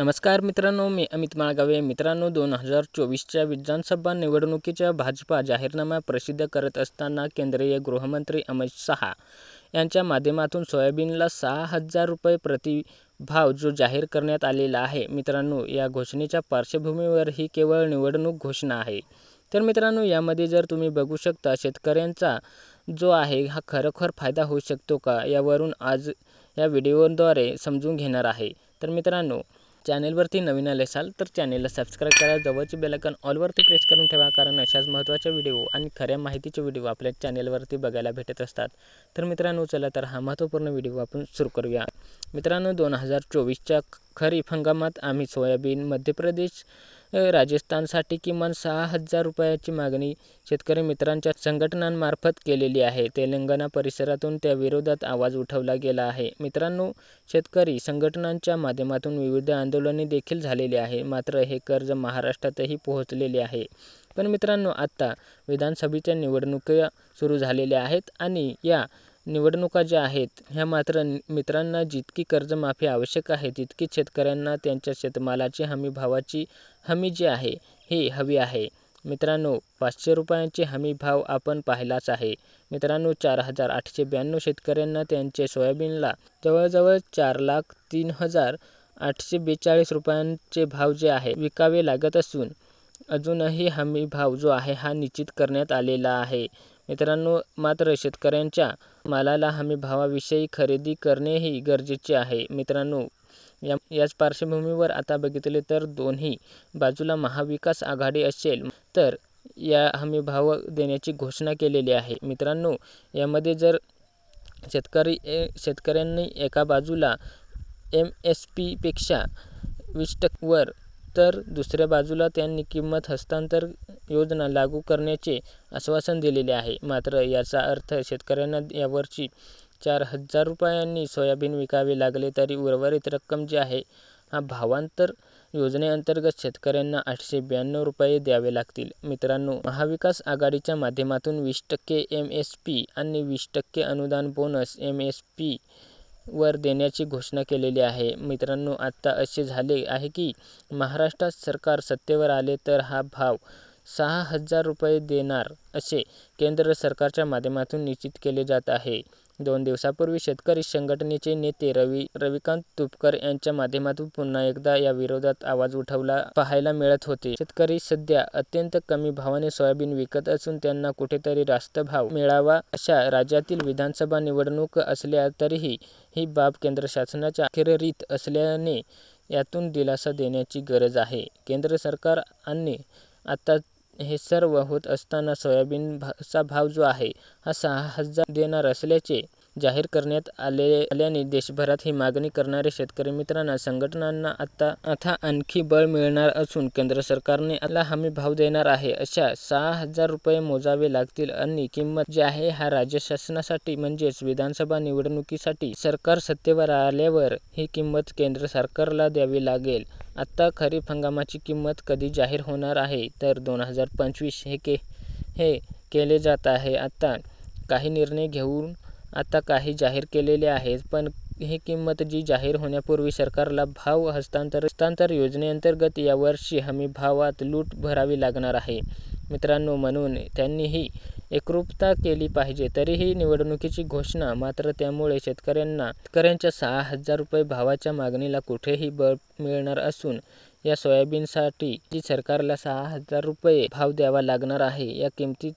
नमस्कार मित्रांनो मी अमित माळगावे. मित्रांनो दोन हजार चोवीसच्या विधानसभा निवडणुकीच्या भाजपा जाहीरनामा प्रसिद्ध करत असताना केंद्रीय गृहमंत्री अमित शहा यांच्या माध्यमातून सोयाबीनला सहा हजार रुपये प्रतिभाव जो जाहीर करण्यात आलेला आहे. मित्रांनो या घोषणेच्या पार्श्वभूमीवर ही केवळ निवडणूक घोषणा आहे. तर मित्रांनो यामध्ये जर तुम्ही बघू शकता शेतकऱ्यांचा जो आहे हा खरोखर फायदा होऊ शकतो का? यावरून आज या व्हिडिओद्वारे समजून घेणार आहे. तर मित्रांनो चॅनेलवरती नवीन आले असाल तर चॅनेलला सबस्क्राईब करा जवळचे बेलायकन ऑलवरती प्रेस करून ठेवा कारण अशाच महत्त्वाच्या व्हिडिओ आणि खऱ्या माहितीचे व्हिडिओ आपल्या चॅनेलवरती बघायला भेटत असतात. तर मित्रांनो चला तर हा महत्त्वपूर्ण व्हिडिओ आपण सुरू करूया. मित्रांनो दोन हजार चोवीसच्या खरीप हंगामात आम्ही सोयाबीन मध्य प्रदेश राजस्थानसाठी किमान सहा हजार रुपयाची मागणी शेतकरी मित्रांच्या संघटनांमार्फत केलेली आहे. तेलंगणा परिसरातून त्या विरोधात आवाज उठवला गेला आहे. मित्रांनो शेतकरी संघटनांच्या माध्यमातून विविध आंदोलने देखील झालेली आहे. मात्र हे कर्ज महाराष्ट्रातही पोहोचलेले आहे. पण मित्रांनो आत्ता विधानसभेच्या निवडणुका सुरू झालेल्या आहेत आणि या निवडणुका ज्या आहेत ह्या मात्र मित्रांना जितकी कर्जमाफी आवश्यक आहे तितकीच शेतकऱ्यांना त्यांच्या शेतमालाची हमी भावाची हमी जी आहे ही हवी आहे. मित्रांनो पाचशे रुपयांचे हमी भाव आपण पाहिलाच आहे. मित्रांनो चार हजार आठशे ब्याण्णव शेतकऱ्यांना त्यांचे सोयाबीनला जवळजवळ चार लाख तीन हजार आठशे बेचाळीस रुपयांचे भाव जे आहे विकावे लागत असून अजूनही हमी भाव जो आहे हा निश्चित करण्यात आलेला आहे. मित्रांनो मात्र शेतकऱ्यांच्या मालाला हमी भावाविषयी खरेदी करणेही गरजेचे आहे. मित्रांनो या याच पार्श्वभूमीवर आता बघितले तर दोन्ही बाजूला महाविकास आघाडी असेल तर या हमी भाव देण्याची घोषणा केलेली आहे. मित्रांनो यामध्ये जर शेतकरी शेतकऱ्यांनी एका बाजूला एम एस पीपेक्षा वीस टक्केवर तर दुसऱ्या बाजूला त्यांनी किंमत हस्तांतर योजना लागू करण्याचे आश्वासन दिलेले आहे. मात्र याचा अर्थ शेतकऱ्यांना यावर्षी चार हजार रुपयांनी सोयाबीन विकावे लागले तरी उर्वरित रक्कम जी आहे हा भावांतर योजनेअंतर्गत शेतकऱ्यांना आठशे ब्याण्णव रुपये द्यावे लागतील. मित्रांनो महाविकास आघाडीच्या माध्यमातून वीस टक्के एम एस पी आणि वीस टक्के अनुदान बोनस एम एस पी वर देण्याची घोषणा केलेली आहे. मित्रांनो आत्ता असे झाले आहे की महाराष्ट्रात सरकार सत्तेवर आले तर हा भाव सहा हजार रुपये देणार असे केंद्र सरकारच्या माध्यमातून निश्चित केले जात आहे. दोन दिवसापूर्वी शेतकरी संघटनेचे नेते रवी रविकांत तुपकर यांच्या माध्यमातून पुन्हा एकदा या विरोधात आवाज उठवला पाहायला मिळत होते. शेतकरी सध्या अत्यंत कमी भावाने सोयाबीन विकत असून त्यांना कुठेतरी रास्त भाव मिळावा अशा राज्यातील विधानसभा निवडणूक असल्या तरीही ही बाब केंद्र शासनाच्या अखेरीत असल्याने यातून दिलासा देण्याची गरज आहे. केंद्र सरकार आणि आता हे सर्व होत असताना सोयाबीनचा भाव जो आहे हा सहा हजार देणार असल्याचे जाहीर करण्यात आल्याने देशभरात ही मागणी करणारे शेतकरी मित्रांना संघटनांना आता आता आणखी बळ मिळणार असून केंद्र सरकारने आला हमी भाव देणार आहे. अशा सहा हजार रुपये मोजावे लागतील आणि किंमत जी आहे हा राज्य शासनासाठी म्हणजेच विधानसभा निवडणुकीसाठी सरकार सत्तेवर आल्यावर ही किंमत केंद्र सरकारला द्यावी लागेल. आत्ता खरीप हंगामाची किंमत कधी जाहीर होणार आहे? तर दोन हजार पंचवीस हे के हे केले जात आहे. आता काही निर्णय घेऊन आता काही जाहीर केलेले आहेत पण ही किंमत जी जाहीर होण्यापूर्वी सरकारला भाव हस्तांतर हस्तांतर योजनेअंतर्गत यावर्षी हमी भावात लूट भरावी लागणार आहे. मित्रांनो म्हणून त्यांनीही एकरूपता केली पाहिजे. तरीही निवडणुकीची घोषणा मात्र त्यामुळे शेतकऱ्यांना शेतकऱ्यांच्या सहा हजार रुपये भावाच्या मागणीला कुठेही बळ मिळणार असून या सोयाबीनसाठी जी सरकारला सहा हजार रुपये भाव द्यावा लागणार आहे. या किमतीत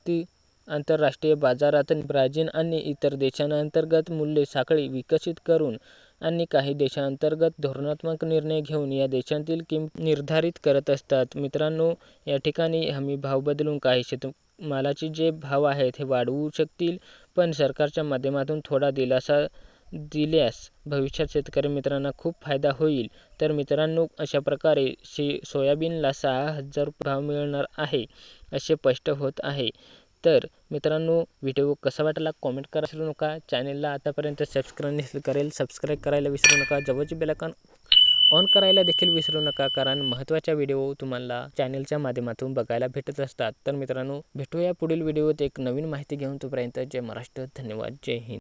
आंतरराष्ट्रीय बाजारात ब्राझील आणि इतर देशांअंतर्गत मूल्य साखळी विकसित करून आणि काही देशांतर्गत धोरणात्मक निर्णय घेऊन या देशांतील किंमत निर्धारित करत असतात. मित्रांनो या ठिकाणी हमी भाव बदलून काही शेतमालाचे जे भाव आहेत हे वाढवू शकतील पण सरकारच्या माध्यमातून थोडा दिलासा दिल्यास भविष्यात शेतकरी मित्रांना खूप फायदा होईल. तर मित्रांनो अशा प्रकारे शे सोयाबीनला सहा हजार भाव मिळणार आहे असे स्पष्ट होत आहे. तर मित्रांनो व्हिडिओ कसा वाटला कॉमेंट करा. विसरू नका. चॅनेलला आतापर्यंत सबस्क्राईब करेल सबस्क्राईब करायला विसरू नका. जवळची बेलाकॉन ऑन करायला देखील विसरू नका कारण महत्त्वाच्या व्हिडिओ तुम्हाला चॅनेलच्या माध्यमातून बघायला भेटत असतात. तर मित्रांनो भेटूया पुढील व्हिडिओत एक नवीन माहिती घेऊन. तोपर्यंत जय महाराष्ट्र. धन्यवाद. जय हिंद.